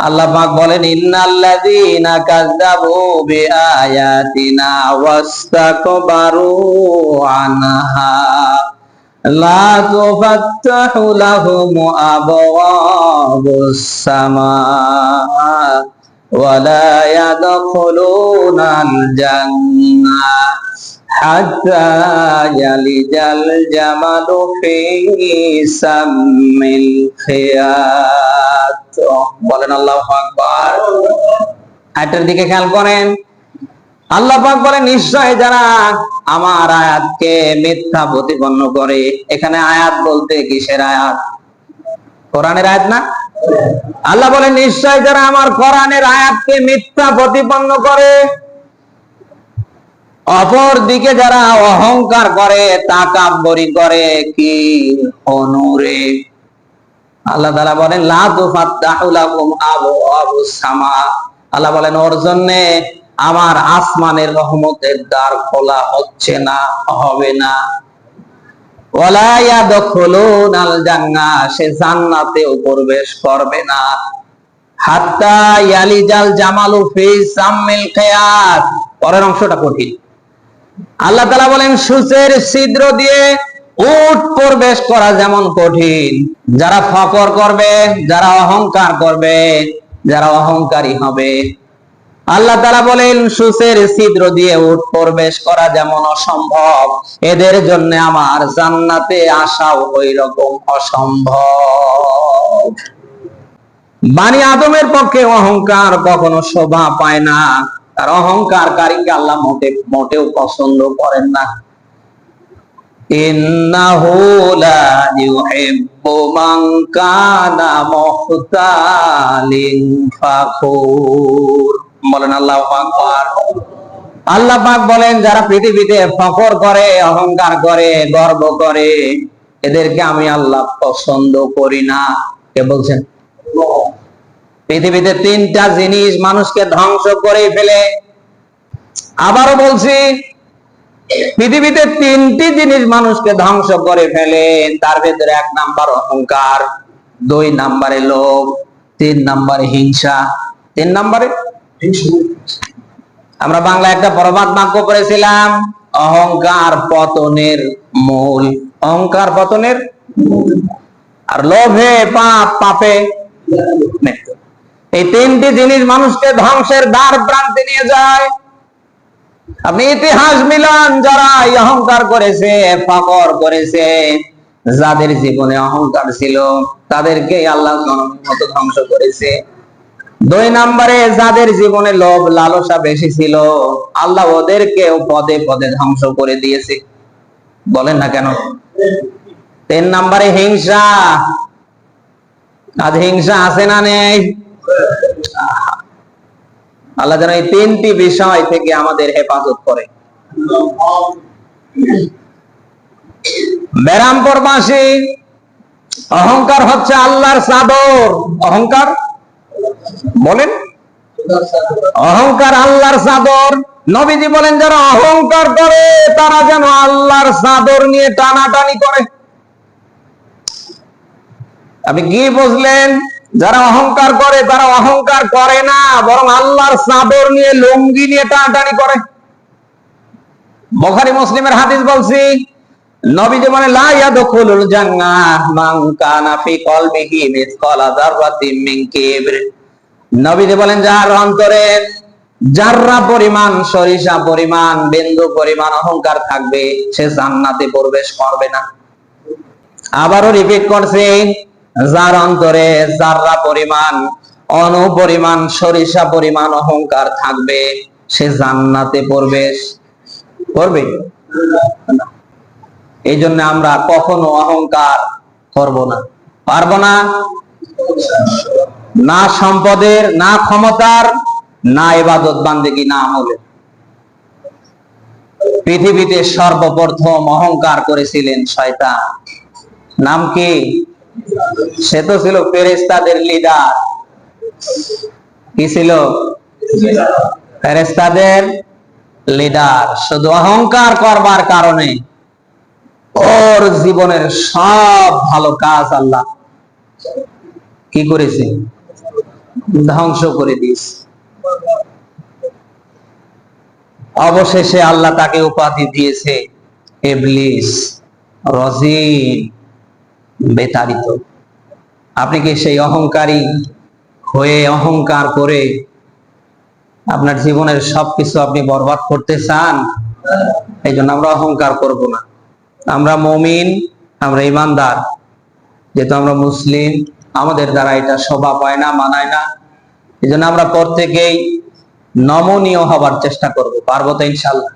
আল্লাহ পাক বলেন ইন্নাল্লাযীনা কাযযাবু বিআয়াতিনা ওয়াস্তাকবারু আনহা লা তুফাত্তাহু লাহুম আবওয়াবুস সামা ولا يدخلون الجنة حتى يلج الجمل في سم الخياط বলেন আল্লাহ আকবার। আয়াতের দিকে খেয়াল করেন। আল্লাহ পাক বলেন, নিশ্চয় যারা আমার আয়াতকে মিথ্যা প্রতিপন্ন করে, এখানে আয়াত বলতে কিসের আয়াত? কোরআনের আয়াত না? আল্লাহ বলেন, নিশ্চয় যারা আমার কোরআনের আয়াতকে মিথ্যা প্রতিপন্ন করে অপর দিকে যারা অহংকার করে তাকাব্বরি করে, কি অনুরে? আল্লাহ তাআলা বলেন আল্লাহ বলেন, ওর জন্য আমার আসমানের রহমতের দ্বার খোলা হচ্ছে না, হবে না। সে জান্নাতেও প্রবেশ করবে না। হাত্তা খিয়াত পরের অংশটা কঠিন। আল্লাহ তাআলা বলেন সূচের ছিদ্র দিয়ে উট প্রবেশ করা যেমন কঠিন। যারা ফকর করবে, যারা অহংকার করবে, যারা অহংকারী হবে। আল্লাহ তাআলা বলেন সূচের ছিদ্র দিয়ে উট প্রবেশ করা যেমন অসম্ভব, এদের জন্য আমার জান্নাতে আসাও ওই রকম অসম্ভব। বানি আদমের পক্ষে অহংকার কখনো শোভা পায় না। তার অহংকারকারীকে আল্লাহ মোটে, মোটেও পছন্দ করেন না। ইন্নাহু লা ইউহিব্বু মান কানা মুখতালিন ফাখুর বলেন আল্লাহু আকবার। আল্লাহ পাক বলেন, যারা পৃথিবীতে ফখর করে, অহংকার করে, গর্ব করে, এদেরকে আমি আল্লাহ পছন্দ করি না। কে বলছেন? পৃথিবীতে তিনটা জিনিস মানুষকে ধ্বংস করে ফেলে। আবারও বলছি পৃথিবীতে তিনটি জিনিস মানুষকে ধ্বংস করে ফেলে, তার ভেতরে এক নাম্বার অহংকার, দুই নাম্বারে লোভ, তিন নাম্বারে হিংসা, তিন নাম্বারে আমরা বাংলা একটা প্রবাদ বাক্য করেছিলাম অহংকার পতনের মূল, অহংকার পতনের আর লোভে পাপ, পাপে এই তিনটি জিনিস মানুষকে ধ্বংসের দ্বার প্রান্তে নিয়ে যায়। আপনি ইতিহাস মিলান যারা অহংকার করেছে, ফকর করেছে, যাদের জীবনে অহংকার ছিল, তাদেরকে আল্লাহ মতো ধ্বংস করেছে। দুই নম্বরে, যাদের জীবনে লোভ, লালসা বেশি ছিল, আল্লাহ ওদেরকেও পদে পদে ধ্বংস করে দিয়েছে। বলেন না কেন? তিন নম্বরে, হিংসা। আজ হিংসা আছে না নেই? আল্লাহ যেন এই তিনটি বিষয় থেকে আমাদের হেফাজত করে। ব্যারামপুরবাসী, অহংকার হচ্ছে আল্লাহর চাদর। অহংকার? বলেন। অহংকার আল্লাহর চাদর। নবীজি বলেন, যারা অহংকার করে, তারা যেন আল্লাহর চাদর নিয়ে টানাটানি করে। আপনি কি বুঝলেন? যারা অহংকার করে, তারা অহংকার করে না, বরং আল্লাহর চাদর নিয়ে, লুঙ্গি নিয়ে টানাটানি করে। বখারি, মুসলিমের হাদিস বলছি নবীজি বলে, লা ইয়াদখুলুল জান্নাহ মান মিন কিবর। বলেন, যার অন্তরে পরিমাণ, সরিষা পরিমাণ, বিন্দু পরিমাণ অহংকার থাকবে, সে জান্নাতে প্রবেশ করবে না। আবারও রিপিট করছে যার অন্তরে জাররা পরিমাণ, অনুপরিমাণ, সরিষা পরিমাণ, অহংকার থাকবে, সে জান্নাতে প্রবেশ করবে এই জন্য আমরা কখনো অহংকার করব না। পারব না? না সম্পদের, না ক্ষমতার, না ইবাদত বান্দেগি না আমলে। পৃথিবীতে সর্বপ্রথম অহংকার করেছিলেন শয়তান। নাম কি? সে তো ছিল ফেরেস্তাদের লিডার কি ছিল? ফেরেস্তাদের লিডার শুধু অহংকার করবার কারণে। ওর জীবনের সব ভালো কাজ আল্লাহ কি করেছে? ধ্বংস করে দিস অবশেষে আল্লাহ তাকে উপাধি দিয়েছে এবলিস রজিন, বেতাড়িত। আপনি কি সেই অহংকারী হয়ে অহংকার করে আপনার জীবনের সবকিছু আপনি বরবাদ করতে চান? এই জন্য আমরা অহংকার করব না। আমরা মমিন, আমরা ইমানদার। যেহেতু আমরা মুসলিম, আমাদের দ্বারা এটা শোভা পায় না, মানায় না। এই জন্য আমরা প্রত্যেকেই নমনীয় হবার চেষ্টা করব, পারব তো ইনশাল্লাহ